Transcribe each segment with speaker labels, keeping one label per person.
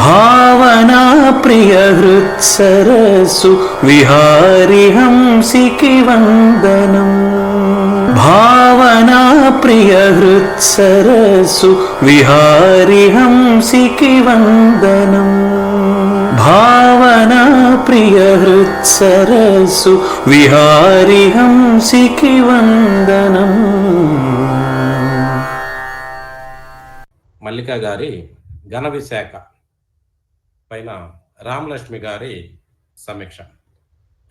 Speaker 1: భావనా ప్రియ హృత్సరసు విహారి హంసికి వందనం. భావనా ప్రియ హృత్సరసు విహారి హంసికి వందనం. భావనా ప్రియ హృత్సరసు విహారి హంసికి వందనం.
Speaker 2: మల్లిక గారి ఘన విశాఖ. పైన రామలక్ష్మి గారి సమీక్ష.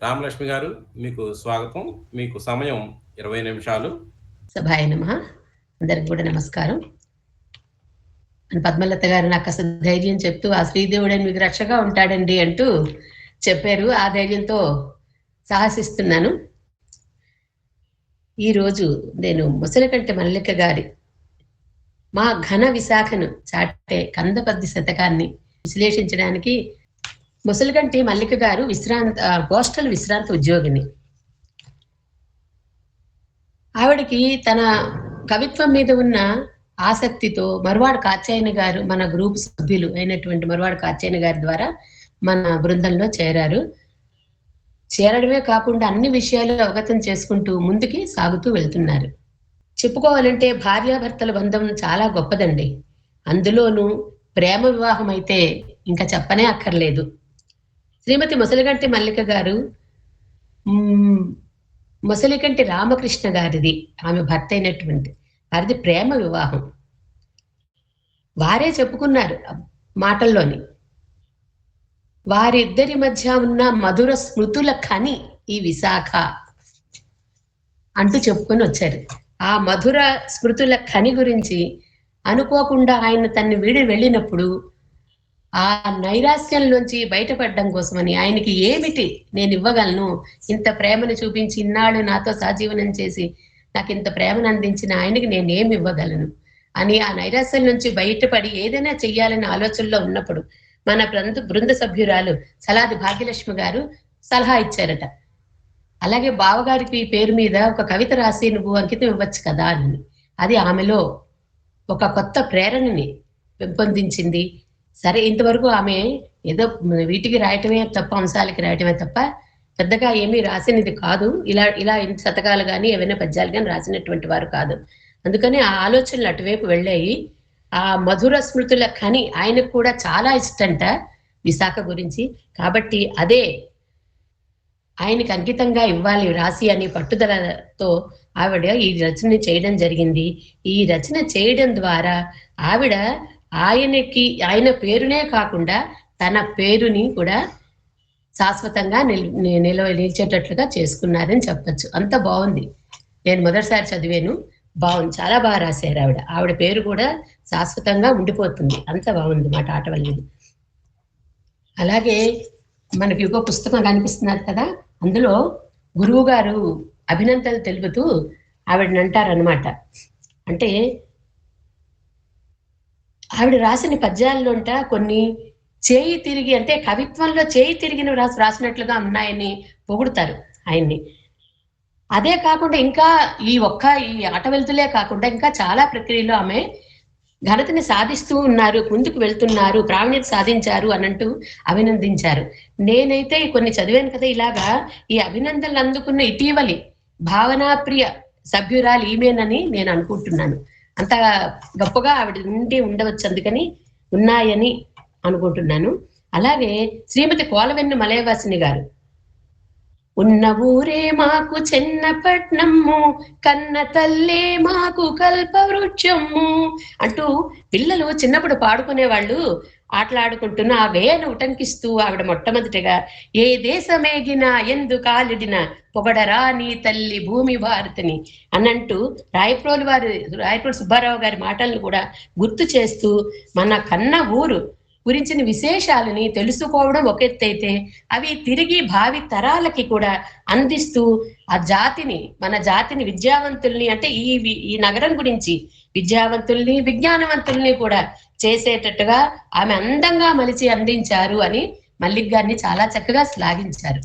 Speaker 2: రామలక్ష్మి గారు మీకు స్వాగతం. మీకు సమయం ఇరవై నిమిషాలు.
Speaker 3: సభాయ నమ. అందరికి కూడా నమస్కారం. పద్మలత గారు నాకు అసలు ధైర్యం చెప్తూ ఆ శ్రీదేవుడు మీకు రక్షగా ఉంటాడండి అంటూ చెప్పారు. ఆ ధైర్యంతో సాహసిస్తున్నాను. ఈరోజు నేను ముసలికంటి మల్లిక గారి మా ఘన విశాఖను చాటే కందపద్ది శతకాన్ని విశ్లేషించడానికి ముసలిగంటి మల్లిక గారు విశ్రాంత హోస్టల్ పోస్టల్ విశ్రాంత ఉద్యోగిని. ఆవిడకి తన కవిత్వం మీద ఉన్న ఆసక్తితో మరువాడు కాచాయన గారు మన గ్రూప్ సభ్యులు అయినటువంటి మరువాడు కాచాయని గారి ద్వారా మన బృందంలో చేరారు. చేరడమే కాకుండా అన్ని విషయాలు అవగతం చేసుకుంటూ ముందుకి సాగుతూ వెళ్తున్నారు. చెప్పుకోవాలంటే భార్యాభర్తల బంధం చాలా గొప్పదండి. అందులోనూ ప్రేమ వివాహం అయితే ఇంకా చెప్పనే అక్కర్లేదు. శ్రీమతి ముసలిగంటి మల్లిక గారు ముసలికంటి రామకృష్ణ గారిది ఆమె భర్త అయినటువంటి వారిది ప్రేమ వివాహం. వారే చెప్పుకున్నారు మాటల్లోని. వారిద్దరి మధ్య ఉన్న మధుర స్మృతుల కని ఈ విశాఖ అంటూ చెప్పుకొని వచ్చారు. ఆ మధుర స్మృతుల కని గురించి అనుకోకుండా ఆయన తన్ని వీడి వెళ్ళినప్పుడు ఆ నైరాస్యంలోంచి బయటపడడం కోసమని ఆయనకి ఏమిటి నేను ఇవ్వగలను? ఇంత ప్రేమను చూపించి ఇన్నాళ్ళు నాతో సహజీవనం చేసి నాకు ఇంత ప్రేమను అందించిన ఆయనకి నేను ఏమి ఇవ్వగలను? అని ఆ నైరాశ్యం నుంచి బయటపడి ఏదైనా చెయ్యాలనే ఆలోచనలో ఉన్నప్పుడు మన బృంద బృంద సభ్యురాలు సలాది భాగ్యలక్ష్మి గారు సలహా ఇచ్చారట. అలాగే బావగారికి పేరు మీద ఒక కవిత రాసి నువ్వు అంకితం ఇవ్వచ్చు కదా అని. అది ఆమెలో ఒక కొత్త ప్రేరణని పెంపొందించింది. సరే ఇంతవరకు ఆమె ఏదో వీటికి రాయటమే తప్ప అంశాలకి రాయటమే తప్ప పెద్దగా ఏమీ రాసినది కాదు. ఇలా ఇలా శతకాలు కానీ ఏవైనా పద్యాలు కానీ రాసినటువంటి వారు కాదు. అందుకని ఆ ఆలోచనలు అటువైపు వెళ్ళాయి. ఆ మధుర స్మృతుల కని ఆయనకు కూడా చాలా ఇష్టంట విశాఖ గురించి. కాబట్టి అదే ఆయనకి అంకితంగా ఇవ్వాలి రాసి అని పట్టుదలతో ఆవిడ ఈ రచన చేయడం జరిగింది. ఈ రచన చేయడం ద్వారా ఆవిడ ఆయనకి ఆయన పేరునే కాకుండా తన పేరుని కూడా శాశ్వతంగా నిల్ నిలవ నిలిచేటట్లుగా చేసుకున్నారని చెప్పొచ్చు. అంత బాగుంది. నేను మొదటిసారి చదివాను. బాగుంది. చాలా బాగా రాశారు ఆవిడ. ఆవిడ పేరు కూడా శాశ్వతంగా ఉండిపోతుంది. అంత బాగుంది మాట ఆటవల్లిది అలాగే మనకి ఇంకో పుస్తకం కనిపిస్తున్నారు కదా? అందులో గురువు గారు అభినందనలు తెలుపుతూ ఆవిడని అంటారనమాట అంటే ఆవిడ రాసిన పద్యాల్లోంట కొన్ని చేయి తిరిగి అంటే కవిత్వంలో చేయి తిరిగిన రాసి రాసినట్లుగా ఉన్నాయని పొగుడుతారు ఆయన్ని. అదే కాకుండా ఇంకా ఈ ఒక్క ఈ ఆట వెళ్తులే కాకుండా ఇంకా చాలా ప్రక్రియలో ఆమె ఘనతని సాధిస్తూ ఉన్నారు ముందుకు వెళ్తున్నారు ప్రావీణ్యత సాధించారు అనంటూ అభినందించారు. నేనైతే కొన్ని చదివాను కదా ఇలాగా ఈ అభినందనలు అందుకున్న ఇటీవలి భావనాప్రియ సభ్యురాలు ఈమెనని నేను అనుకుంటున్నాను. అంత గొప్పగా ఆవిడ ఉండి ఉండవచ్చు అందుకని ఉన్నాయని అనుకుంటున్నాను. అలాగే శ్రీమతి కోలవెన్ను మలయవాసిని గారు. ఉన్న ఊరే మాకు చిన్నపట్నము కన్న తల్లే మాకు కల్పవృక్షము అంటూ పిల్లలు చిన్నప్పుడు పాడుకునేవాళ్ళు. ఆటలాడుకుంటున్న ఆ వేను ఉటంకిస్తూ ఆవిడ మొట్టమొదటిగా ఏ దేశమేగినా ఎందు కాలిడిన పొగడరా నీ తల్లి భూమి భారతిని? అనంటూ రాయప్రోలు వారి రాయప్రోలు సుబ్బారావు గారి మాటలను కూడా గుర్తు చేస్తూ మన కన్న ఊరు గురించిన విశేషాలని తెలుసుకోవడం ఒక ఎత్తైతే అవి తిరిగి భావి తరాలకి కూడా అందిస్తూ ఆ జాతిని మన జాతిని విద్యావంతుల్ని అంటే ఈ ఈ నగరం గురించి విద్యావంతుల్ని విజ్ఞానవంతుల్ని కూడా చేసేటట్టుగా ఆమె అందంగా మలిచి అందించారు అని మల్లిక్ గారిని చాలా చక్కగా శ్లాఘించారు.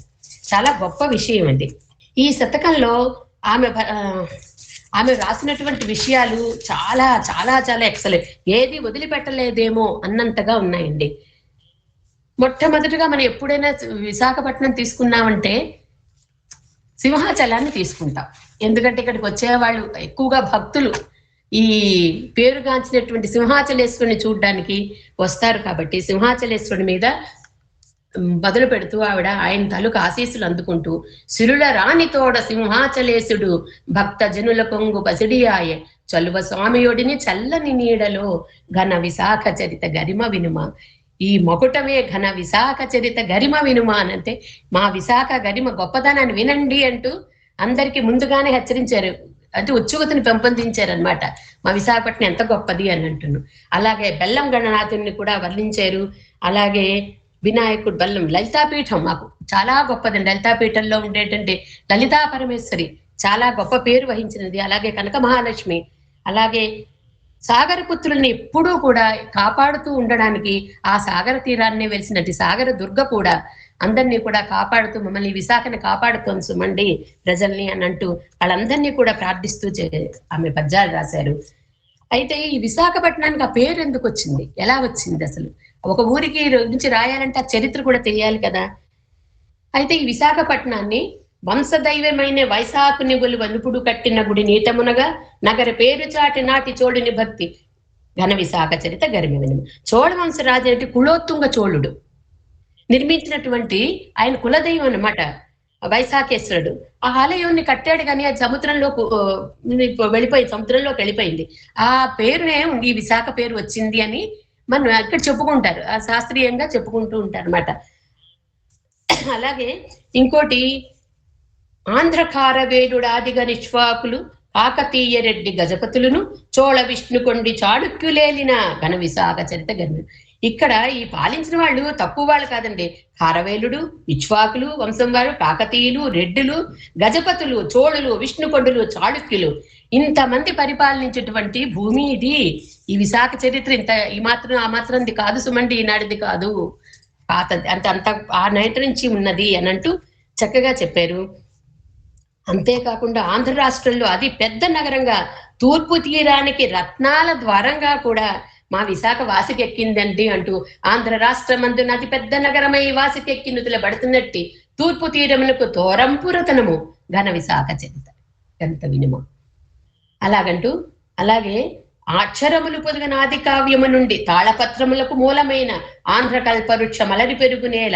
Speaker 3: చాలా గొప్ప విషయం అండి. ఈ శతకంలో ఆమె ఆమె రాసినటువంటి విషయాలు చాలా చాలా చాలా ఎక్సలెంట్ ఏది వదిలిపెట్టలేదేమో అన్నంతగా ఉన్నాయండి. మొట్టమొదటిగా మనం ఎప్పుడైనా విశాఖపట్నం తీసుకున్నామంటే సింహాచలాన్ని తీసుకుంటాం. ఎందుకంటే ఇక్కడికి వచ్చేవాళ్ళు ఎక్కువగా భక్తులు. ఈ పేరుగాంచినటువంటి సింహాచలేశ్వరుని చూడడానికి వస్తారు కాబట్టి సింహాచలేశ్వరుని మీద మొదలు పెడుతూ ఆవిడ ఆయన తలుకు ఆశీస్సులు అందుకుంటూ సిరుల రాణి తోడ సింహాచలేశుడు భక్త జనుల కొంగు పసిడియాయ చలువ స్వామియుడిని చల్లని నీడలో ఘన విశాఖ చరిత గరిమ వినుమ. ఈ మొకుటమే ఘన విశాఖ చరిత గరిమ వినుమ అనంటే మా విశాఖ గరిమ గొప్పదనాన్ని వినండి అంటూ అందరికి ముందుగానే హెచ్చరించారు. అంటే ఉత్సుకతను పెంపొందించారనమాట మా విశాఖపట్నం ఎంత గొప్పది అని అంటున్నాను. అలాగే బెల్లం గణనాథుని కూడా వర్ణించారు. అలాగే వినాయకుడు బెల్లం లలితాపీఠం మాకు చాలా గొప్పదండి. లలితాపీఠంలో ఉండేటంటే లలితా పరమేశ్వరి. చాలా గొప్ప పేరు వహించినది. అలాగే కనక మహాలక్ష్మి. అలాగే సాగర పుత్రుల్ని ఎప్పుడూ కూడా కాపాడుతూ ఉండడానికి ఆ సాగర తీరాన్ని వెలిసినట్టు సాగర దుర్గ కూడా అందరినీ కూడా కాపాడుతూ మమ్మల్ని విశాఖను విశాఖని కాపాడుతోంది సుమండి ప్రజల్ని అని అంటూ వాళ్ళందరినీ కూడా ప్రార్థిస్తూ చే- ఆమె పద్యాలు రాశారు. అయితే ఈ విశాఖపట్నానికి ఆ పేరు ఎందుకు వచ్చింది? ఎలా వచ్చింది అసలు? ఒక ఊరికి నుంచి రాయాలంటే ఆ చరిత్ర కూడా తెలియాలి కదా. అయితే ఈ విశాఖపట్నాన్ని వంశదైవమైన వైశాఖుని గొలు వనుపుడు కట్టిన గుడి నీటమునగా నగర పేరు చాటి నాటి చోళుని భక్తి ఘన విశాఖ చరిత గరిమి వినుము చోళ వంశరాజు అంటే కులోత్తుంగ చోళుడు. నిర్మించినటువంటి ఆయన కులదైవం అనమాట వైశాఖేశ్వరుడు. ఆ ఆలయాన్ని కట్టాడు కానీ అది సముద్రంలో వెళ్ళిపోయింది సముద్రంలోకి వెళ్ళిపోయింది. ఆ పేరునే ఈ విశాఖ పేరు వచ్చింది అని మనం ఇక్కడ చెప్పుకుంటారు. ఆ శాస్త్రీయంగా చెప్పుకుంటూ ఉంటారు అనమాట అలాగే ఇంకోటి ఆంధ్రకారవేలుడు ఆదిగ నిష్వాకులు కాకతీయ రెడ్డి గజపతులను చోళ విష్ణుకొండి చాళుక్యులేలిన ఘన విశాఖ చరిత గర్భ ఇక్కడ ఈ పాలించిన వాళ్ళు తక్కువ వాళ్ళు కాదండి. కారవేలుడు ఇచ్వాకులు వంశం వారు కాకతీయులు రెడ్డులు గజపతులు చోళులు విష్ణుకొండులు చాళుక్యులు. ఇంతమంది పరిపాలించేటువంటి భూమి ఇది. ఈ విశాఖ చరిత్ర ఇంత ఈ మాత్రం ఆ మాత్రంది కాదు సుమండి ఈనాడిది కాదు. పాత అంత అంత ఆ నైట్ నుంచి ఉన్నది అని అంటూ చక్కగా చెప్పారు. అంతేకాకుండా ఆంధ్ర రాష్ట్రంలో అది పెద్ద నగరంగా తూర్పు తీరానికి రత్నాల ద్వారంగా కూడా మా విశాఖ వాసికెక్కిందండి అంటూ ఆంధ్ర రాష్ట్రమందున అతి పెద్ద నగరమై వాసికెక్కినుతుల పడుతున్నట్టి తూర్పు తీరములకు తోరం పురతనము ఘన విశాఖ చరిత ఎంత వినుమ అలాగంటూ అలాగే అక్షరములు పొదిగిన ఆది కావ్యము నుండి తాళపత్రములకు మూలమైన ఆంధ్ర కల్పవృక్ష మలరి పెరుగు నేల.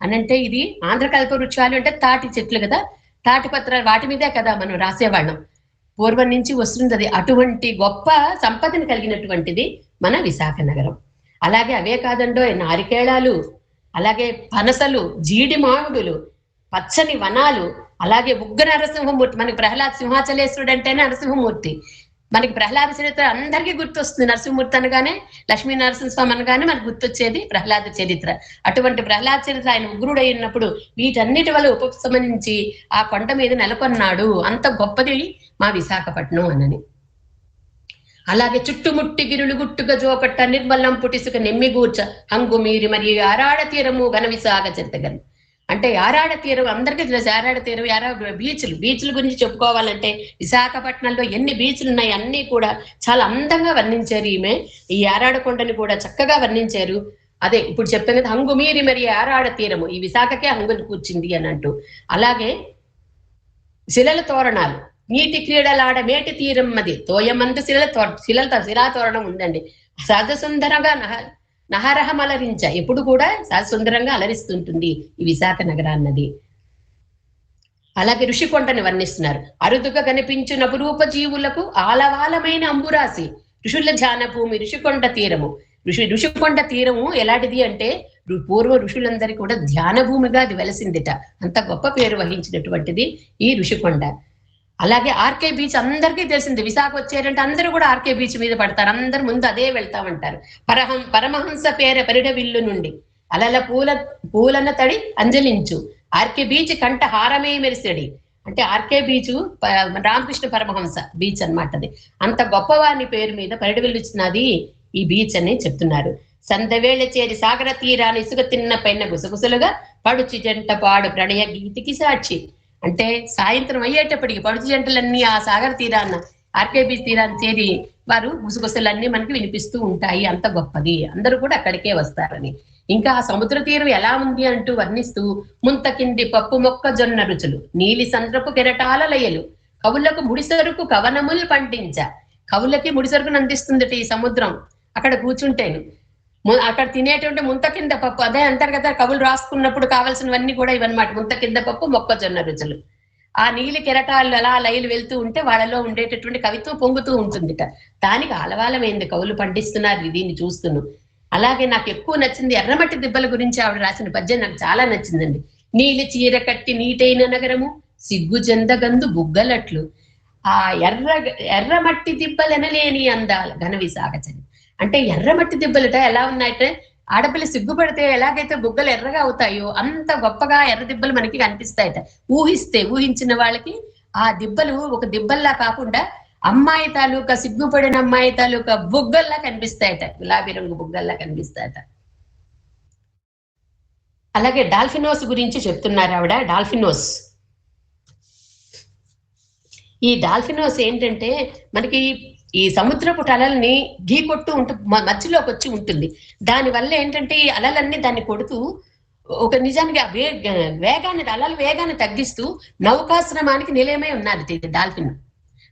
Speaker 3: అనంటే ఇది ఆంధ్ర కల్పవృక్షాలు అంటే తాటి చెట్లు కదా. తాటి పత్రాలు వాటి మీదే కదా మనం రాసేవాళ్ళం. పూర్వం నుంచి వస్తుంది అది అటువంటి గొప్ప సంపదను కలిగినటువంటిది. మన విశాఖ నగరం అలాగే అవే కాదండో నారికేళాలు అలాగే పనసలు జీడి మామిడులు పచ్చని వనాలు అలాగే ఉగ్ర నరసింహమూర్తి మనకి ప్రహ్లాద్ సింహాచలేశ్వరుడు అంటేనే నరసింహమూర్తి. మనకి ప్రహ్లాద చరిత్ర అందరికీ గుర్తొస్తుంది. నరసింహమూర్తి అనగానే లక్ష్మీ నరసింహస్వామి అనగానే మనకు గుర్తొచ్చేది ప్రహ్లాద చరిత్ర. అటువంటి ప్రహ్లాద చరిత్ర ఆయన ఉగ్రుడై ఉన్నప్పుడు వీటన్నిటి వల్ల ఉపసంహరించి ఆ కొండ మీద నెలకొన్నాడు. అంత గొప్పది మా విశాఖపట్నం అనని. అలాగే చుట్టుముట్టి గిరులు గుట్టుగా జోకట్ట నిర్మలం పుటిసుక నెమ్మిగూర్చ హంగు మీరి మరియు ఆరాడ తీరము ఘన విశాఖ అంటే ఆరాడ తీరం అందరికీ తెలుసు ఆరాడ తీరం యారా బీచ్లు బీచ్ల గురించి చెప్పుకోవాలంటే విశాఖపట్నంలో ఎన్ని బీచ్లు ఉన్నాయి అన్ని కూడా చాలా అందంగా వర్ణించారు ఈమె. ఈ ఆరాడ కొండని కూడా చక్కగా వర్ణించారు. అదే ఇప్పుడు చెప్పిన హంగుమీరి హంగు మీరి మరి ఆరాడ తీరము ఈ విశాఖకే హంగుని కూర్చింది అని అంటూ. అలాగే శిలల తోరణాలు నీటి క్రీడలాడ మేటి తీరం అది తోయమందు శిలల శిలాతోరణం తోరణం ఉందండి. సహజ సుందరంగా నహ నహరహం అలరించ ఎప్పుడు కూడా సహజ సుందరంగా అలరిస్తుంటుంది ఈ విశాఖ నగరాన్నది. అలాగే ఋషికొండని వర్ణిస్తున్నారు. అరుదుగా కనిపించిన అపురూప జీవులకు ఆలవాలమైన అంబురాసి ఋషుల ధ్యాన భూమి ఋషికొండ తీరము. ఋషి ఋషికొండ తీరము ఎలాంటిది అంటే పూర్వ ఋషులందరికీ కూడా ధ్యాన భూమిగా అది వెలసిందిట. అంత గొప్ప పేరు వహించినటువంటిది ఈ ఋషికొండ. అలాగే ఆర్కే బీచ్ అందరికీ తెలిసింది. విశాఖ వచ్చారంటే అందరూ కూడా ఆర్కే బీచ్ మీద పడతారు. అందరు ముందు అదే వెళ్తామంటారు. పరహం పరమహంస పేర పరిడ విల్లు నుండి అలల పూల పూలన తడి అంజలించు. ఆర్కే బీచ్ కంట హారమే మెరిసడి. అంటే R K beach Ramakrishna Paramahansa beach అన్నమాట అది అంత గొప్పవారిని పేరు మీద పరిడవిల్లుచున్నది ఈ బీచ్ అని చెప్తున్నారు. సందవేళ చేరి సాగర తీరాన్ని ఇసుక తిన్న పైన గుసగుసలుగా పడుచు జంట పాడు ప్రణయ గీతికి సాక్షి. అంటే సాయంత్రం అయ్యేటప్పటికి పడుచు జంటలన్నీ ఆ సాగర తీరాన్న ఆర్కేబీ తీరాన్ని చేరి వారు గుసగుసలన్నీ మనకి వినిపిస్తూ ఉంటాయి. అంత గొప్పది. అందరూ కూడా అక్కడికే వస్తారని. ఇంకా ఆ సముద్ర తీరం ఎలా ఉంది అంటూ వర్ణిస్తూ ముంత కింది పప్పు మొక్క జొన్న రుచులు నీలి సంద్రపు కెరటాల లయలు కవులకు ముడిసరుకు కవనములు పండించ. కవులకి ముడిసరుకును అందిస్తుంది ఈ సముద్రం. అక్కడ కూర్చుంటేను అక్కడ తినేటువంటి ముంత కింద పప్పు అదే అంటారు కదా కవులు రాసుకున్నప్పుడు కావాల్సినవన్నీ కూడా ఇవన్నమాట. ముంత కింద పప్పు మొక్కజొన్న రుచులు. ఆ నీలి కెరటాలు అలా లైలు వెళ్తూ ఉంటే వాళ్ళలో ఉండేటటువంటి కవిత్వం పొంగుతూ ఉంటుందిట. దానికి ఆలవాలమైంది. కవులు పండిస్తున్నారు దీన్ని చూస్తున్నాం. అలాగే నాకు ఎక్కువ నచ్చింది ఎర్రమట్టి దిబ్బల గురించి ఆవిడ రాసిన పద్యం నాకు చాలా నచ్చిందండి. నీలి చీర కట్టి నీటైన నగరము సిగ్గు చెందగందు బుగ్గలట్లు. ఆ ఎర్ర ఎర్రమట్టి దిబ్బలెనలేని అందాల. ఘన విశాఖచని అంటే ఎర్రమట్టి దిబ్బలట ఎలా ఉన్నాయంటే ఆడపిల్ల సిగ్గుపడితే ఎలాగైతే బుగ్గలు ఎర్రగా అవుతాయో అంత గొప్పగా ఎర్ర దిబ్బలు మనకి కనిపిస్తాయట. ఊహిస్తే ఊహించిన వాళ్ళకి ఆ దిబ్బలు ఒక దిబ్బల్లా కాకుండా అమ్మాయి తాలూకా సిగ్గుపడిన అమ్మాయి తాలూకా బుగ్గల్లా కనిపిస్తాయట. గులాబీ రంగు బుగ్గల్లా కనిపిస్తాయట. అలాగే డాల్ఫినోస్ గురించి చెప్తున్నారు ఆవిడ డాల్ఫినోస్. ఈ డాల్ఫినోస్ ఏంటంటే మనకి ఈ సముద్రపు అలల్ని ఢీకొట్టు కొట్టు ఉంటు మధ్యలోకి వచ్చి ఉంటుంది. దాని వల్ల ఏంటంటే ఈ అలలన్నీ దాన్ని కొడుతూ ఒక నిజానికి ఆ వే వేగాన్ని అలల వేగాన్ని తగ్గిస్తూ నౌకాశ్రమానికి నిలయమై ఉన్నది ఇది డాల్ఫిన్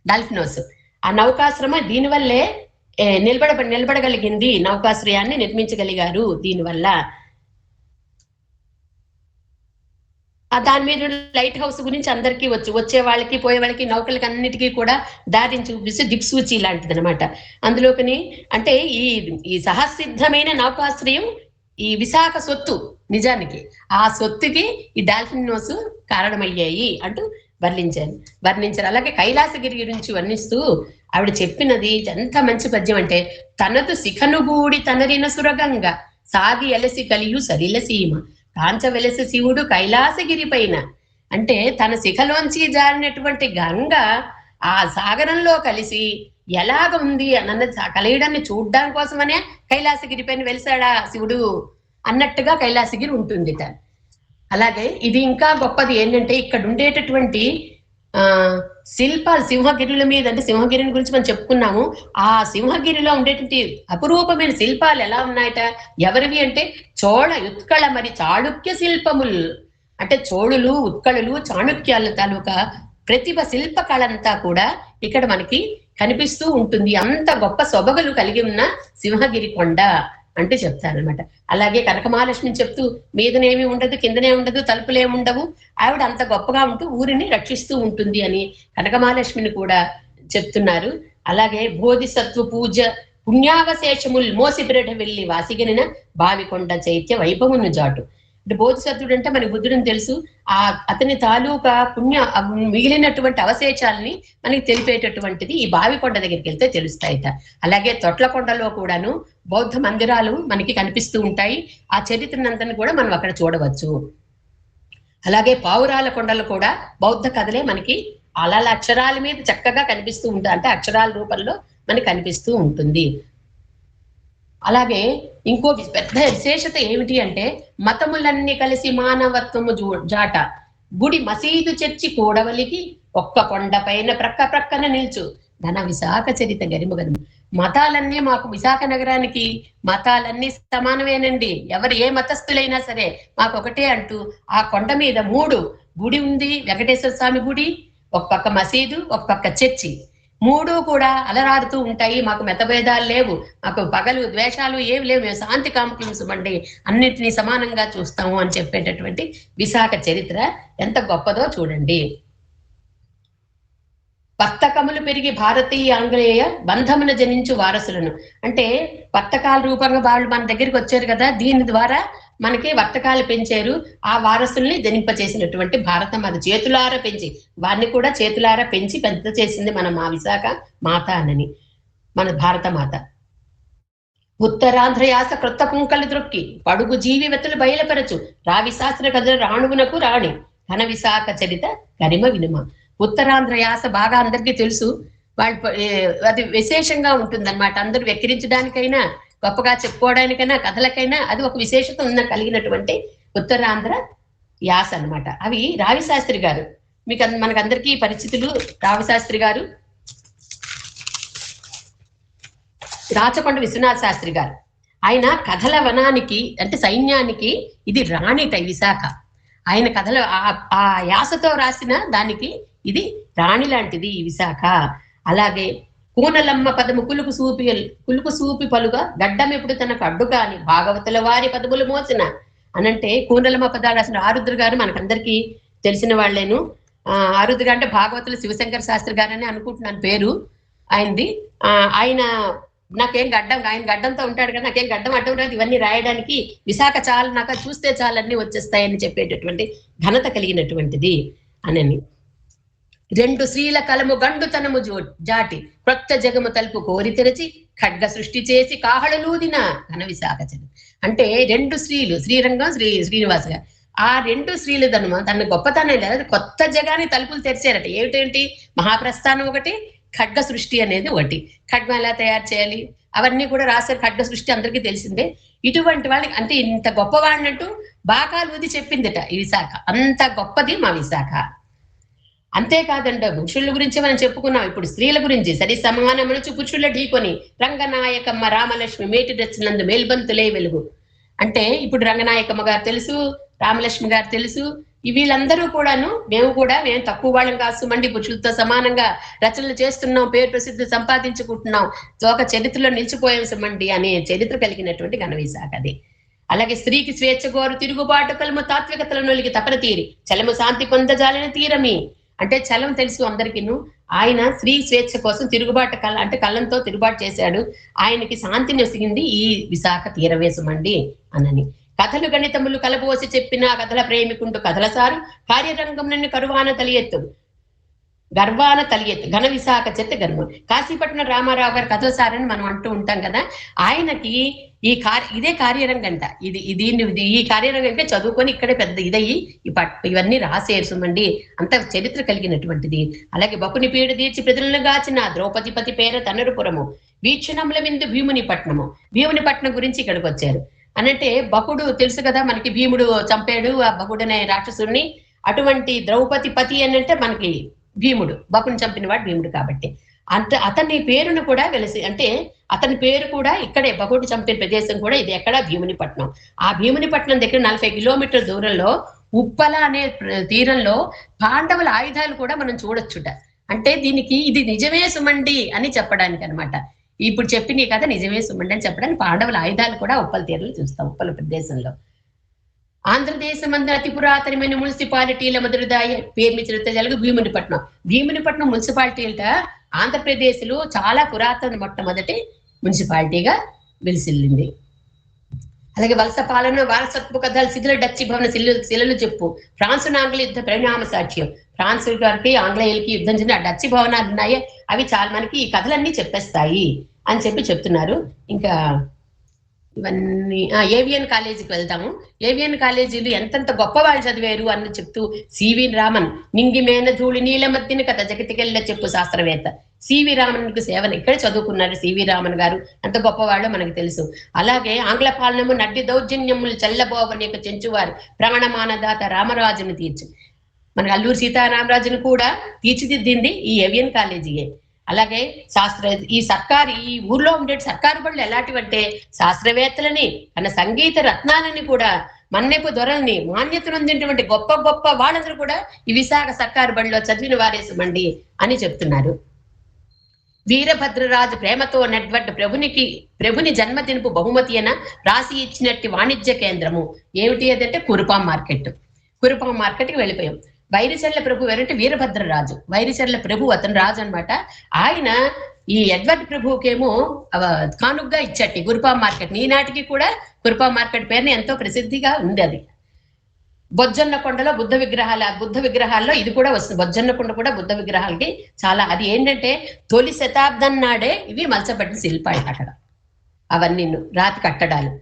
Speaker 3: డాల్ఫినోస్. ఆ నౌకాశ్రమ దీనివల్లే వల్లే నిలబడ నిలబడగలిగింది నౌకాశ్రయాన్ని నిర్మించగలిగారు దీనివల్ల ఆ దాని మీద లైట్ హౌస్ గురించి అందరికీ వచ్చు. వచ్చే వాళ్ళకి పోయే వాళ్ళకి నౌకలకి అన్నిటికీ కూడా దారిని చూపిస్తే దిక్సూచి లాంటిది అనమాట అందులోకని అంటే ఈ ఈ సహసిద్ధమైన నౌకాశ్రయం ఈ విశాఖ సొత్తు నిజానికి. ఆ సొత్తుకి ఈ డాల్ఫిన్ నోస్ కారణమయ్యాయి అంటూ వర్ణించారు. వర్ణించారు. అలాగే కైలాసగిరి గురించి వర్ణిస్తూ ఆవిడ చెప్పినది ఎంత మంచి పద్యం అంటే తనదు శిఖనుగూడి తనరిన సురగంగా సాగి ఎలసి కలియు సరిల సీమ. కాంచ వెలసి శివుడు కైలాసగిరి పైన. అంటే తన శిఖలోంచి జారినటువంటి గంగ ఆ సాగరంలో కలిసి ఎలాగ ఉంది అన్నది కలయడాన్ని చూడడం కోసమనే కైలాసగిరి పైన వెలిసాడా శివుడు అన్నట్టుగా కైలాసగిరి ఉంటుందిట. అలాగే ఇది ఇంకా గొప్పది ఏంటంటే ఇక్కడ ఉండేటటువంటి ఆ శిల్పాలు సింహగిరుల మీద అంటే సింహగిరిని గురించి మనం చెప్పుకున్నాము. ఆ సింహగిరిలో ఉండేటువంటి అపురూపమైన శిల్పాలు ఎలా ఉన్నాయట? ఎవరివి అంటే చోళ ఉత్కళ మరి చాళుక్య శిల్పములు. అంటే చోళులు ఉత్కళులు చాణుక్యాల తాలూకా ప్రతిభ శిల్ప కళంతా కూడా ఇక్కడ మనకి కనిపిస్తూ ఉంటుంది. అంత గొప్ప సొబగలు కలిగి ఉన్న సింహగిరి కొండ. అంటే చెప్తారనమాట అలాగే కనకమహాలక్ష్మి చెప్తూ మీదనేమి ఉండదు కిందనే ఉండదు తలుపులేమి ఉండవు. ఆవిడ అంత గొప్పగా ఉంటూ ఊరిని రక్షిస్తూ ఉంటుంది అని కనకమహాలక్ష్మిని కూడా చెప్తున్నారు. అలాగే బోధిసత్వ పూజ పుణ్యావశేషముల్ మోసిపిరట వెళ్ళి వాసిగనిన బావికొండ చైత్య వైభవమును జాటు. అంటే బోధిసత్వుడు అంటే మనకి బుద్ధుడిని తెలుసు. ఆ అతని తాలూకా పుణ్య మిగిలినటువంటి అవశేషాలని మనకి తెలిపేటటువంటిది ఈ బావికొండ దగ్గరికి వెళ్తే తెలుస్తాయిట. అలాగే తొట్లకొండలో కూడాను బౌద్ధ మందిరాలు మనకి కనిపిస్తూ ఉంటాయి. ఆ చరిత్రనంతని కూడా మనం అక్కడ చూడవచ్చు. అలాగే పావురాల కొండలు కూడా బౌద్ధ కథలే మనకి అలల అక్షరాల మీద చక్కగా కనిపిస్తూ ఉంటాయి అంటే అక్షరాల రూపంలో మనకి కనిపిస్తూ ఉంటుంది. అలాగే ఇంకో పెద్ద విశేషత ఏమిటి అంటే మతములన్నీ కలిసి మానవత్వము జాట. గుడి మసీదు చర్చి కూడవలికి ఒక్క కొండ పైన ప్రక్క ప్రక్కన నిల్చు. ధన విశాఖ చరిత గరిమగను మతాలన్నీ మాకు విశాఖ నగరానికి మతాలన్నీ సమానమేనండి. ఎవరు ఏ మతస్థులైనా సరే మాకు ఒకటే అంటూ ఆ కొండ మీద మూడు గుడి ఉంది. వెంకటేశ్వర స్వామి గుడి ఒక పక్క మసీదు ఒక పక్క చర్చి. మూడు కూడా అలరాడుతూ ఉంటాయి. మాకు మెతభేదాలు లేవు. మాకు పగలు ద్వేషాలు ఏవి లేవు. మేము శాంతి కాముకించమండి అన్నిటినీ సమానంగా చూస్తాము అని చెప్పేటటువంటి విశాఖ చరిత్ర ఎంత గొప్పదో చూడండి. వర్తకములు పెరిగి భారతీయ ఆంగ్లేయ బంధమున జనించు వారసులను. అంటే వర్తకాల రూపంగా వాళ్ళు మన దగ్గరికి వచ్చారు కదా. దీని ద్వారా మనకి వర్తకాలు పెంచారు. ఆ వారసుల్ని జనింపచేసినటువంటి భారత మాత చేతులారా పెంచి వారిని కూడా చేతులారా పెంచి పెద్ద చేసింది మన మా విశాఖ మాత అనని మన భారత మాత. ఉత్తరాంధ్ర యాస క్రొత్త కుంకలు దృక్కి పడుగు జీవి వెతులు బయలుపరచు రావి శాస్త్ర కథ రాణువునకు రాణి ఘన విశాఖ చరిత గరిమ వినుమ. ఉత్తరాంధ్ర యాస బాగా అందరికీ తెలుసు. వాళ్ళు అది విశేషంగా ఉంటుందన్నమాట. అందరూ వెక్కిరించడానికైనా గొప్పగా చెప్పుకోవడానికైనా కథలకైనా అది ఒక విశేషత ఉన్న కలిగినటువంటి ఉత్తరాంధ్ర యాస అన్నమాట. అవి రావిశాస్త్రి గారు. మీకు మనకందరికీ పరిస్థితులు రావిశాస్త్రి గారు. రాచకొండ విశ్వనాథ శాస్త్రి గారు. ఆయన కథల వనానికి అంటే సైన్యానికి ఇది రాణిట విశాఖ. ఆయన కథలు ఆ- ఆ యాసతో రాసిన దానికి ఇది రాణి లాంటిది ఈ విశాఖ. అలాగే కూనలమ్మ పదము కులుకు సూపి కులుకు సూపి పలుగా గడ్డమెప్పుడు తనకు అడ్డు కాని భాగవతుల వారి పదములు మోసిన. అనంటే కూనలమ్మ పదాలు రాసిన ఆరుద్ర గారు మనకందరికీ తెలిసిన వాళ్ళేను. ఆ, ఆరుద్ర అంటే భాగవతుల శివశంకర శాస్త్రి గారు అని అనుకుంటున్నాను పేరు. ఆయనది ఆ, ఆయన నాకేం గడ్డం ఆయన గడ్డంతో ఉంటాడు కదా నాకేం గడ్డం అడ్డం రాదు. ఇవన్నీ రాయడానికి విశాఖ చాలు నాకు చూస్తే చాలు అన్ని వచ్చేస్తాయని చెప్పేటటువంటి ఘనత కలిగినటువంటిది. అనని రెండు స్త్రీల కలము గండుతనము జో జాటి క్రొత్త జగము తలుపు కోరి తెరచి ఖడ్గ సృష్టి చేసి కాహళలూదిన ఘన విశాఖ చరి అంటే రెండు స్త్రీలు శ్రీరంగం శ్రీ శ్రీనివాస్ గారు. ఆ రెండు స్త్రీలు తను తన గొప్పతనం లేదా. కొత్త జగాన్ని తలుపులు తెరిచారట. ఏమిటేంటి? మహాప్రస్థానం ఒకటి ఖడ్గ సృష్టి అనేది ఒకటి. ఖడ్గం ఎలా తయారు చేయాలి? అవన్నీ కూడా రాశారు ఖడ్గ సృష్టి అందరికీ తెలిసిందే. ఇటువంటి వాళ్ళకి అంటే ఇంత గొప్పవాడినట్టు బాగా ఊది చెప్పిందిట ఈ విశాఖ. అంత గొప్పది మా విశాఖ. అంతేకాదండి పురుషుల గురించి మనం చెప్పుకున్నాం. ఇప్పుడు స్త్రీల గురించి సరి సమానమనుచు పురుషుల ఢీకొని రంగనాయకమ్మ రామలక్ష్మి మేటి రచనందు మేల్బంతులే వెలుగు. అంటే ఇప్పుడు రంగనాయకమ్మ గారు తెలుసు రామలక్ష్మి గారు తెలుసు వీళ్ళందరూ కూడాను మేము కూడా మేము తక్కువ వాళ్ళం కాదు మండి పురుషులతో సమానంగా రచనలు చేస్తున్నాం పేరు ప్రసిద్ధి సంపాదించుకుంటున్నాం. ఒక చరిత్రలో నిలిచిపోయాం సుమండి అనే చరిత్ర కలిగినటువంటి ఘన విశాఖ అది. అలాగే స్త్రీకి స్వేచ్ఛ కోరు తిరుగుబాటు కలము తాత్వికతల నొలికి తపన తీరి చలము శాంతి పొందజాలిన తీరమి. అంటే చలం తెలుసు అందరికీను. ఆయన స్త్రీ స్వేచ్ఛ కోసం తిరుగుబాటు కళ్ళ అంటే కళ్ళంతో తిరుగుబాటు చేశాడు. ఆయనకి శాంతిని నొసిగింది ఈ విశాఖ తీరవేశమండి అనని. కథలు గణితములు కలబోసి చెప్పిన కథల ప్రేమికుంటూ కథల సారు. కార్యరంగం నన్ను కరువాన తలియెత్తుడు గర్వాన తలియెత్తు ఘన విశాఖ చెత్త గర్వం. కాశీపట్నం రామారావు గారి కథల సారని మనం అంటూ ఉంటాం కదా ఆయనకి ఈ కార్య ఇదే కార్యరంగంట ఇది ఇది ఇది ఈ కార్యరంగంకే చదువుకొని ఇక్కడే పెద్ద ఇదయ్యి ఈ పట్ ఇవన్నీ రాసేరు సుమండి అంత చరిత్ర కలిగినటువంటిది. అలాగే బకుని పీడ తీర్చి ప్రజలను గాచిన ద్రౌపదిపతి పేర తనరుపురము వీక్షణముల విందు భీముని పట్నము. భీముని పట్నం గురించి ఇక్కడికి వచ్చారు. అనంటే బకుడు తెలుసు కదా మనకి భీముడు చంపాడు ఆ బకుడు అనే రాక్షసుడిని అటువంటి ద్రౌపది పతి అని అంటే మనకి భీముడు బకుని చంపిన వాడు భీముడు కాబట్టి. అంత అతని పేరును కూడా వెలిసి అంటే అతని పేరు కూడా ఇక్కడే బకుడు చంపిన ప్రదేశం కూడా ఇది ఎక్కడ? భీముని పట్నం ఆ భీముని పట్నం దగ్గర నలభై కిలోమీటర్ల దూరంలో ఉప్పల అనే తీరంలో పాండవుల ఆయుధాలు కూడా మనం చూడొచ్చుట. అంటే దీనికి ఇది నిజమే సుమండి అని చెప్పడానికి అనమాట ఇప్పుడు చెప్పిన ఈ కథ నిజమే సుమండి అని చెప్పడానికి పాండవుల ఆయుధాలు కూడా ఉప్పల తీరంలో చూస్తాం ఉప్పల ప్రదేశంలో. ఆంధ్రదేశం అందు అతి పురాతనమైన మున్సిపాలిటీల మొదటిదాయ పేరు చరిత్ర భీమునిపట్నం. భీమునిపట్నం మున్సిపాలిటీలట ఆంధ్రప్రదేశ్లో చాలా పురాతన మొట్టమొదటి మున్సిపాలిటీగా వెలిసిల్లింది. అలాగే వలస పాలన వారసత్వ కథలు శిథిల డచ్చి భవన శిలు శిలలు చెప్పు. ఫ్రాన్సు ఆంగ్ల యుద్ధ పరిణామ సాక్ష్యం. ఫ్రాన్స్ గారికి ఆంగ్లేయులకి యుద్ధం చెందిన డచ్చి భవనాలు ఉన్నాయి అవి చాలా మనకి ఈ కథలన్నీ చెప్పేస్తాయి అని చెప్పి చెప్తున్నారు. ఇంకా ఇవన్నీ. ఏవిఎన్ కాలేజీకి వెళ్తాము ఏవిఎన్ కాలేజీలు ఎంతెంత గొప్ప వాళ్ళు చదివారు అని చెప్తూ సివి రామన్ నింగిమేన ధూళి నీల మధ్యన కథ జగతికెళ్ళ చెప్పు శాస్త్రవేత్త. సివి రామన్కు సేవను ఇక్కడ చదువుకున్నారు సివి రామన్ గారు. అంత గొప్పవాళ్ళు మనకు తెలుసు. అలాగే ఆంగ్ల పాలనము నడ్డి దౌర్జన్యములు చల్లబోవని చెంచువారు ప్రమాణమానదాత రామరాజును తీర్చు. మనకు అల్లూరు సీతారామరాజును కూడా తీర్చిదిద్దింది ఈ ఏవియన్ కాలేజీయే. అలాగే శాస్త్ర ఈ సర్కారు ఈ ఊర్లో ఉండే సర్కారు బళ్ళు ఎలాంటివంటే శాస్త్రవేత్తలని తన సంగీత రత్నాలని కూడా మన్నెపు దొరల్ని మాన్యతనుందినటువంటి గొప్ప గొప్ప వాళ్ళందరూ కూడా ఈ విశాఖ సర్కారు బడిలో చదివిన వారేసమండి అని చెప్తున్నారు. వీరభద్రరాజు ప్రేమతో నెట్వర్క్ ప్రభునికి ప్రభుని జన్మదినపు బహుమతి అన రాసి ఇచ్చినట్టు వాణిజ్య కేంద్రము. ఏమిటి అదంటే కురుపాం మార్కెట్ కురుపాం మార్కెట్కి వెళ్ళిపోయాం. వైరిశల్ల ప్రభు ఎవరంటే వీరభద్రరాజు. వైరిశల్ల ప్రభు అతను రాజు అన్నమాట. ఆయన ఈ ఎడ్వర్డ్ ప్రభుకేమో కానుగ్గా ఇచ్చట్టి గురుపా మార్కెట్. ఈనాటికి కూడా గురుపా మార్కెట్ పేరుని ఎంతో ప్రసిద్ధిగా ఉంది అది. బొజ్జన్న కొండలో బుద్ధ విగ్రహాలు ఆ బుద్ధ విగ్రహాల్లో ఇది కూడా వస్తుంది. బొజ్జన్న కొండ కూడా బుద్ధ విగ్రహాలకి చాలా అది ఏంటంటే తొలి శతాబ్దం నాడే ఇవి మలచబడిన శిల్పాలు అక్కడ. అవన్నీ రాతి కట్టడాలు.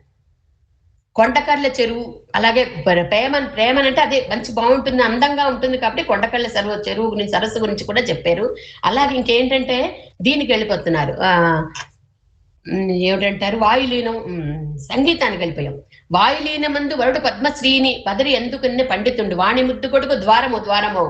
Speaker 3: కొండకర్ల చెరువు అలాగే ప్రేమ ప్రేమ అంటే అదే మంచి బాగుంటుంది అందంగా ఉంటుంది కాబట్టి కొండకర్ల చెరువు చెరువు గురించి సరస్సు గురించి కూడా చెప్పారు. అలాగే ఇంకేంటంటే దీనికి వెళ్ళిపోతున్నారు. ఆ ఏమిటంటారు? వాయులీనం సంగీతానికి వెళ్ళిపోయాం. వాయులీనమందు వరుడు పద్మశ్రీని పదరి ఎందుకున్న పండితుండు? వాణి ముద్దు కొడుకు ద్వారము ద్వారము.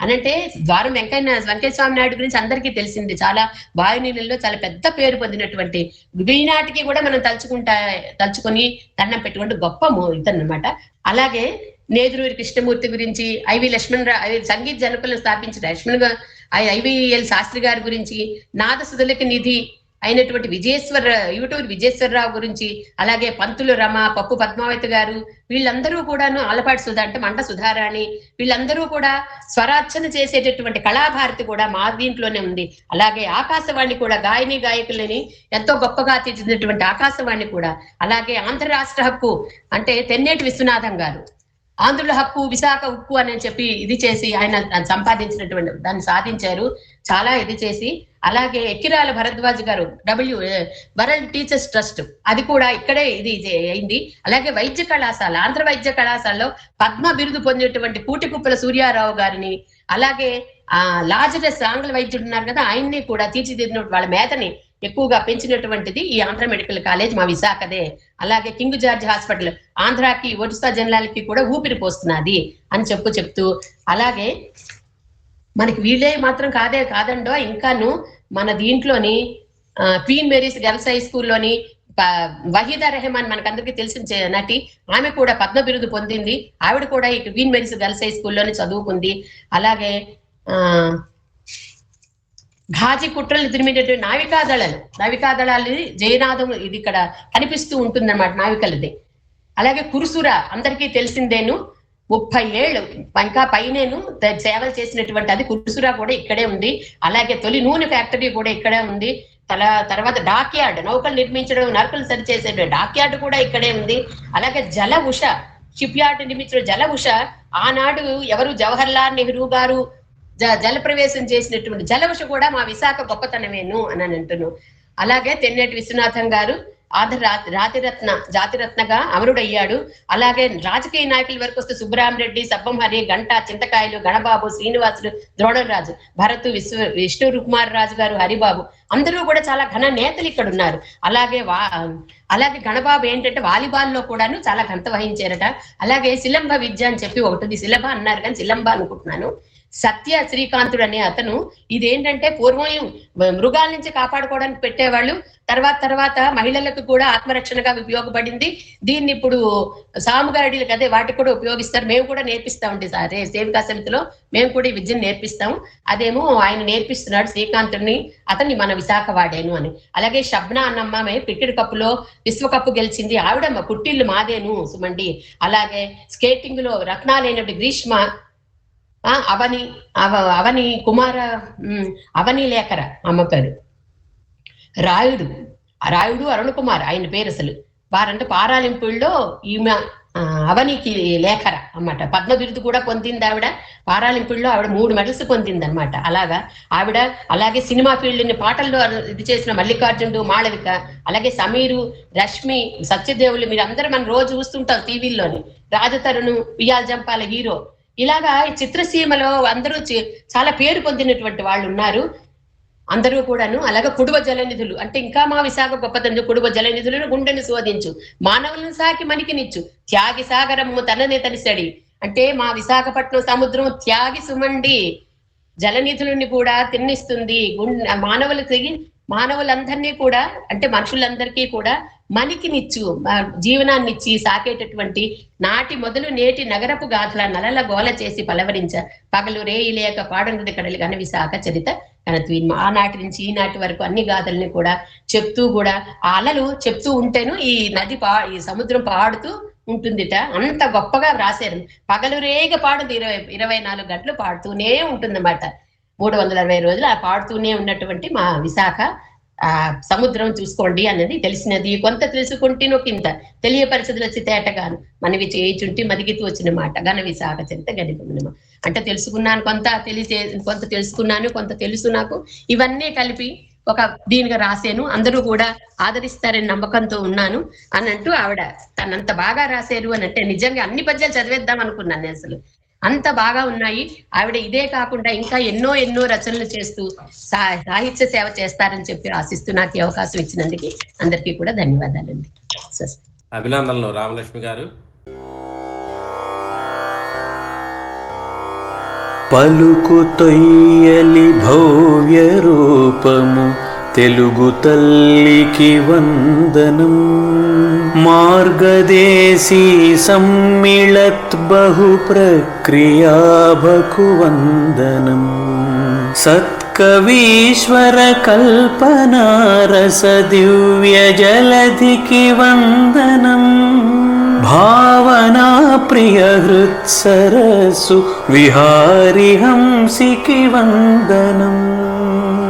Speaker 3: అనంటే ద్వారం వెంకయ్య వెంకయ్య స్వామి నాయుడు గురించి అందరికీ తెలిసింది. చాలా వాయునీళ్ళలో చాలా పెద్ద పేరు పొందినటువంటి ఈనాటికి కూడా మనం తలుచుకుంటా తలుచుకొని దండం పెట్టుకుంటే గొప్ప ఇతను అలాగే నేదురూరి కృష్ణమూర్తి గురించి ఐవి లక్ష్మణ్ ఐ- సంగీత జనకులను స్థాపించిన లక్ష్మణ్ ఐ- ఐవిఎల్ శాస్త్రి గారి గురించి నాదసుదులకి నిధి అయినటువంటి విజయేశ్వర యూటూరు విజయేశ్వరరావు గురించి అలాగే పంతులు రమ పప్పు పద్మావతి గారు వీళ్ళందరూ కూడాను ఆలపాటి సుధా అంటే మంట సుధారాణి వీళ్ళందరూ కూడా స్వరార్చన చేసేటటువంటి కళాభారతి కూడా మా దీంట్లోనే ఉంది. అలాగే ఆకాశవాణి కూడా గాయని గాయకులని ఎంతో గొప్పగా తీర్చినటువంటి ఆకాశవాణి కూడా. అలాగే ఆంధ్ర రాష్ట్ర హక్కు అంటే తెన్నేటి విశ్వనాథం గారు. ఆంధ్రుల హక్కు విశాఖ ఉక్కు అని చెప్పి ఇది చేసి ఆయన సంపాదించినటువంటి దాన్ని సాధించారు. చాలా ఇది చేసి అలాగే ఎక్కిరాల భరద్వాజ్ గారు డబ్ల్యూ వరల్డ్ టీచర్స్ ట్రస్ట్ అది కూడా ఇక్కడే ఇది ఇది అయింది. అలాగే వైద్య కళాశాల ఆంధ్ర వైద్య కళాశాలలో పద్మ బిరుదు పొందినటువంటి కూటికుప్పల సూర్యారావు గారిని అలాగే ఆ లాజరస్ ఆంగ్ల వైద్యుడు ఉన్నారు కదా ఆయన్ని కూడా తీర్చిదిద్దిన వాళ్ళ మేతని ఎక్కువగా పెంచినటువంటిది ఈ ఆంధ్ర మెడికల్ కాలేజ్ మా విశాఖదే. అలాగే కింగ్ జార్జ్ హాస్పిటల్ ఆంధ్రాకి ఒడిస్తా జనరాలకి కూడా ఊపిరి పోస్తున్నది అని చెప్పు చెప్తూ అలాగే మనకి వీళ్ళే మాత్రం కాదే కాదండో ఇంకాను మన దీంట్లోని ఆ, క్వీన్ మేరీస్ గర్ల్స్ హై స్కూల్లోని వహీదా రెహమాన్ మనకందరికీ తెలిసిన నటి ఆమె కూడా పద్మ బిరుదు పొందింది. ఆవిడ కూడా ఈ క్వీన్ మేరీస్ గర్ల్స్ హై స్కూల్లోనే చదువుకుంది. అలాగే ఆ ఘాజీ కుట్రలు తిరిమినటువంటి నావికాదళాలు నావికాదళాలు జయనాథం ఇది ఇక్కడ కనిపిస్తూ ఉంటుంది అన్నమాట నావికలది. అలాగే కురుసుర అందరికీ తెలిసిందేను. ముప్పై ఏళ్ళు. ఇంకా పైనేను సేవలు చేసినటువంటి అది కురుసురా కూడా ఇక్కడే ఉంది. అలాగే తొలి నూనె ఫ్యాక్టరీ కూడా ఇక్కడే ఉంది. తల తర్వాత డాక్యార్డ్ నౌకలు నిర్మించడం నౌకలు సరిచేసే డాక్యార్డ్ కూడా ఇక్కడే ఉంది. అలాగే జల ఉష షిప్ యార్డ్ నిర్మించిన జల ఉష ఆనాడు ఎవరు జవహర్ లాల్ నెహ్రూ గారు జ- జల ప్రవేశం చేసినటువంటి ఉష కూడా మా విశాఖ గొప్పతనమేను అని అని అంటున్నాను అలాగే తెన్నేటి విశ్వనాథం గారు ఆంధ్ర రా- రాతిరత్న జాతిరత్నగా అమరుడయ్యాడు. అలాగే రాజకీయ నాయకుల వరకు వస్తే సుబ్బరామరెడ్డి సబ్బం హరి గంట చింతకాయలు గణబాబు శ్రీనివాసులు ద్రోణరాజు భరత్ విశ్వ విష్ణు కుమార్ రాజు గారు హరిబాబు అందరూ కూడా చాలా ఘన నేతలు ఇక్కడ ఉన్నారు. అలాగే వా అలాగే గణబాబు ఏంటంటే వాలీబాల్లో కూడాను చాలా ఘనత వహించారట. అలాగే శిలంబ విద్య అని చెప్పి ఒకటి ఉంది శిలంబ అన్నారు కానీ శిలంబ అనుకుంటున్నాను. సత్య శ్రీకాంతుడు అనే అతను. ఇదేంటంటే పూర్వం మృగాల నుంచి కాపాడుకోవడానికి పెట్టేవాళ్ళు. తర్వాత తర్వాత మహిళలకు కూడా ఆత్మరక్షణగా ఉపయోగపడింది. దీన్ని ఇప్పుడు సాముగాడిలకు అదే వాటికి కూడా ఉపయోగిస్తారు. మేము కూడా నేర్పిస్తామండి సార్ సేవికా సమితిలో మేము కూడా ఈ విద్యను నేర్పిస్తాం. అదేమో ఆయన నేర్పిస్తున్నాడు శ్రీకాంతుడిని. అతన్ని మన విశాఖ వాడేను అని. అలాగే షబ్నా అన్నమ్మ క్రికెట్ కప్పులో విశ్వకప్పు గెలిచింది. ఆవిడమ్మ మా పుట్టిల్లు మాదేను సుమండి. అలాగే స్కేటింగ్లో రత్నాలైనటువంటి గ్రీష్మ అవని అవ అవని కుమార అవని లేఖర అమ్మ పేరు. రాయుడు రాయుడు అరుణ్ కుమార్ ఆయన పేరు అసలు. వారంటే పారాలింపుల్లో ఈమె అవనికి లేఖర అన్నమాట. పద్మ బిరుదు కూడా పొందింది ఆవిడ. పారాలింపుల్లో ఆవిడ మూడు మెడల్స్ పొందింది అనమాట అలాగా ఆవిడ అలాగే సినిమా ఫీల్డ్ పాటల్లో ఇది చేసిన మల్లికార్జునుడు మాళవిక అలాగే సమీరు రష్మి సత్యదేవులు మీరు అందరూ మనం రోజు చూస్తుంటాం టీవీల్లోని. రాజతరుణు వియాల్ జంపాల హీరో. ఇలాగా ఈ చిత్రసీమలో అందరూ చాలా పేరు పొందినటువంటి వాళ్ళు ఉన్నారు అందరూ కూడాను అలాగే కుడువ జలనిధులు. అంటే ఇంకా మా విశాఖ గొప్పతనం కుడువ జలనిధులను గుండెను శోధించు. మానవులను సాకి మణికినిచ్చు. త్యాగి సాగరము తననే తలిసడి అంటే మా విశాఖపట్నం సముద్రం త్యాగి సుమండి. జలనిధులని కూడా తిన్నిస్తుంది. గుండె మానవులకి మానవులందరినీ కూడా అంటే మనుషులందరికీ కూడా మనికినిచ్చు ఆ, జీవనాన్నిచ్చి సాకేటటువంటి నాటి మొదలు నేటి నగరపు గాథల నలల గోల చేసి పలవరించ పగలు రేయి లేక పాడంగుడి కడలి గన విశాఖ చరిత కనత్వి ఆనాటి నుంచి ఈనాటి వరకు అన్ని గాథల్ని కూడా చెప్తూ కూడా ఆ అలలు చెప్తూ ఉంటేను ఈ నది పా ఈ సముద్రం పాడుతూ ఉంటుందిట. అంత గొప్పగా రాశారు పగలు రేగ పాడుది ఇరవై ఇరవై నాలుగు గంటలు పాడుతూనే ఉంటుందన్నమాట. మూడు వందల అరవై రోజులు ఆ పాడుతూనే ఉన్నటువంటి మా విశాఖ సముద్రం చూసుకోండి అన్నది తెలిసినది. కొంత తెలుసుకుంటే ఇంత తెలియపరిచదులు వచ్చి తేటగాను మనవి చేయుచుంటి మదిగితూ వచ్చిన మాట. ఘన విశాఖ చింత గణితమునమ అంటే తెలుసుకున్నాను కొంత తెలిసే కొంత తెలుసుకున్నాను కొంత తెలుసు నాకు. ఇవన్నీ కలిపి ఒక దీనిగా రాశాను అందరూ కూడా ఆదరిస్తారని నమ్మకంతో ఉన్నాను అని అంటూ ఆవిడ తనంత బాగా రాశారు అని అంటే నిజంగా అన్ని పద్యాలు చదివేద్దాం అనుకున్నాను నేను అసలు. అంత బాగా ఉన్నాయి. ఆవిడ ఇదే కాకుండా ఇంకా ఎన్నో ఎన్నో రచనలు చేస్తూ సా- సాహిత్య సేవ చేస్తారని చెప్పి ఆశిస్తూ నాకు అవకాశం ఇచ్చినందుకు అందరికీ కూడా ధన్యవాదాలండి.
Speaker 2: అభినందనలు రామలక్ష్మి గారు.
Speaker 1: పలుకు తొయ్యలి భవ్య రూపము తెలుగు తల్లికి వందనం. మార్గదేశీ సమ్మిళత్ బహు ప్రక్రియాభకు వందనం సత్కవీశ్వర కల్పనారస దివ్య జలధికి వందనం. భావనా ప్రియ హృత్సరసు విహారి హంసికి వందనం.